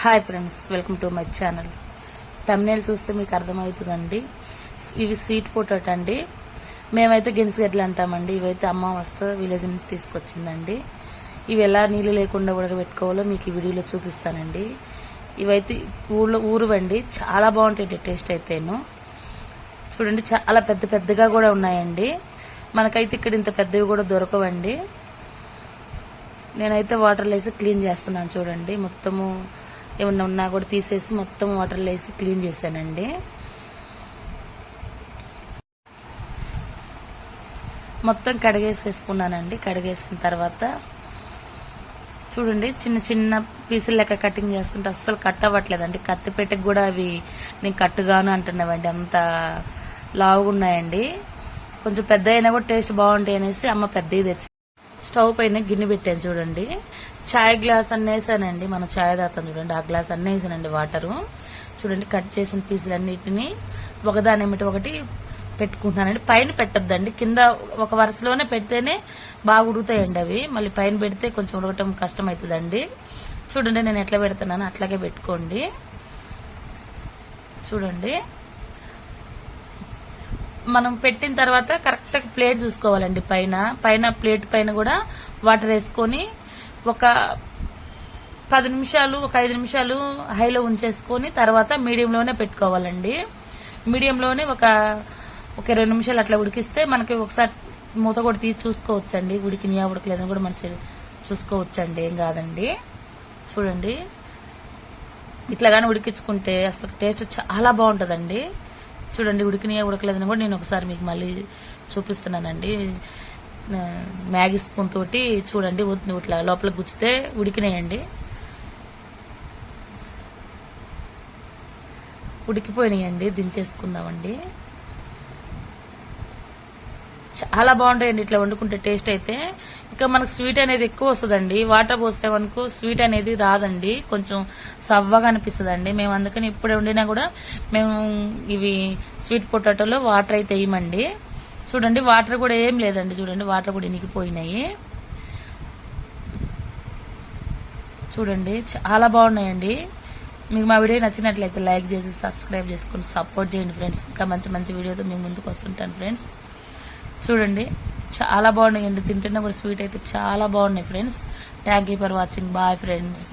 Hi friends welcome to my channel. తమిళ చూస్తే మీకు అర్థమవుతుందండి. ఇవి స్వీట్ పొటాటో అండి. మేమైతే గెన్సిగడ్డలు అంటామండి. ఇవైతే అమ్మ వస్తా విలేజ్ నుంచి తీసుకొచ్చిందండి. ఇవి ఎలా నీళ్ళు లేకుండా ఉడకబెట్టుకోవాలో మీకు ఈ వీడియోలో చూపిస్తానండి. ఇవైతే ఊళ్ళో ఊరువండి. చాలా బాగుంటాయి టేస్ట్ అయితేను. చూడండి చాలా పెద్ద పెద్దగా కూడా ఉన్నాయండి. మనకైతే ఇక్కడ ఇంత పెద్దవి కూడా దొరకవండి. నేనైతే వాటర్లో వేసి క్లీన్ చేస్తున్నాను చూడండి. మొత్తము ఏమన్నా ఉన్నా కూడా తీసేసి మొత్తం వాటర్లో వేసి క్లీన్ చేశానండి. మొత్తం కడిగేసేసుకున్నానండి. కడిగేసిన తర్వాత చూడండి చిన్న చిన్న పీసులు లెక్క కటింగ్ చేస్తుంటే అస్సలు కట్ అవ్వట్లేదండి కత్తి పెట్టకు కూడా అవి నేను కట్టుగాను అంటున్నావండి. అంత లావుగా ఉన్నాయండి కొంచెం పెద్ద అయినా కూడా టేస్ట్ బాగుంటాయి అనేసి అమ్మ పెద్దవి తెచ్చి స్టవ్ పైన గిన్నె పెట్టాను చూడండి. చాయ్ గ్లాస్ అన్నేసానండి మన చాయ్ తాతాం చూడండి. ఆ గ్లాస్ అన్నేసానండి వాటరు. చూడండి కట్ చేసిన పీసులన్నిటిని ఒకదాని ఏమిటి ఒకటి పెట్టుకుంటున్నానండి. పైన పెట్టొద్దండి కింద ఒక వరుసలోనే పెడితేనే బాగా ఉడుగుతాయండి అవి. మళ్ళీ పైన పెడితే కొంచెం ఉడకటం కష్టం అవుతుందండి చూడండి నేను ఎట్లా పెడుతున్నాను అట్లాగే పెట్టుకోండి. చూడండి. మనం పెట్టిన తర్వాత కరెక్ట్ ప్లేట్ చూసుకోవాలండి పైన. పైన ప్లేట్ పైన కూడా వాటర్ వేసుకొని ఒక పది నిమిషాలు ఒక ఐదు నిమిషాలు హైలో ఉంచేసుకొని తర్వాత మీడియంలోనే పెట్టుకోవాలండి. మీడియంలోనే ఒక ఒక ఇరవై నిమిషాలు అట్లా ఉడికిస్తే మనకి ఒకసారి మూత కూడా తీసి చూసుకోవచ్చండి. ఉడికినాయా ఉడకలేదని కూడా మనసి చూసుకోవచ్చండి. ఏం కాదండి. చూడండి. ఇట్లాగానే ఉడికించుకుంటే అసలు టేస్ట్ చాలా బాగుంటుందండి. చూడండి ఉడికినాయా ఉడకలేదని కూడా నేను ఒకసారి మీకు మళ్ళీ చూపిస్తున్నానండి. మ్యాగీ స్పూన్ తోటి చూడండి ఇట్లా లోపల గుచ్చితే ఉడికినాయండి. ఉడికిపోయినాయండి దించేసుకుందామండి. చాలా బాగుంటాయండి ఇట్లా వండుకుంటే టేస్ట్ అయితే. ఇంకా మనకు స్వీట్ అనేది ఎక్కువ వస్తుందండి. వాటర్ పోస్తే మనకు స్వీట్ అనేది రాదండి. కొంచెం సవ్వగా అనిపిస్తుందండి. మేము అందుకని ఇప్పుడే వండినా కూడా మేము ఇవి స్వీట్ పొటాటోలో వాటర్ అయితే వేయమండి. చూడండి వాటర్ కూడా ఏం లేదండి. చూడండి వాటర్ కూడా ఇనికిపోయినాయి. చూడండి చాలా బాగున్నాయండి. మీకు మా వీడియో నచ్చినట్లయితే లైక్ చేసి సబ్స్క్రైబ్ చేసుకొని సపోర్ట్ చేయండి ఫ్రెండ్స్. ఇంకా మంచి మంచి వీడియోతో మేము ముందుకు వస్తుంటాను ఫ్రెండ్స్. చూడండి చాలా బాగున్నాయండి తింటున్నా కూడా స్వీట్ అయితే చాలా బాగున్నాయి friends. Thank you for watching bye friends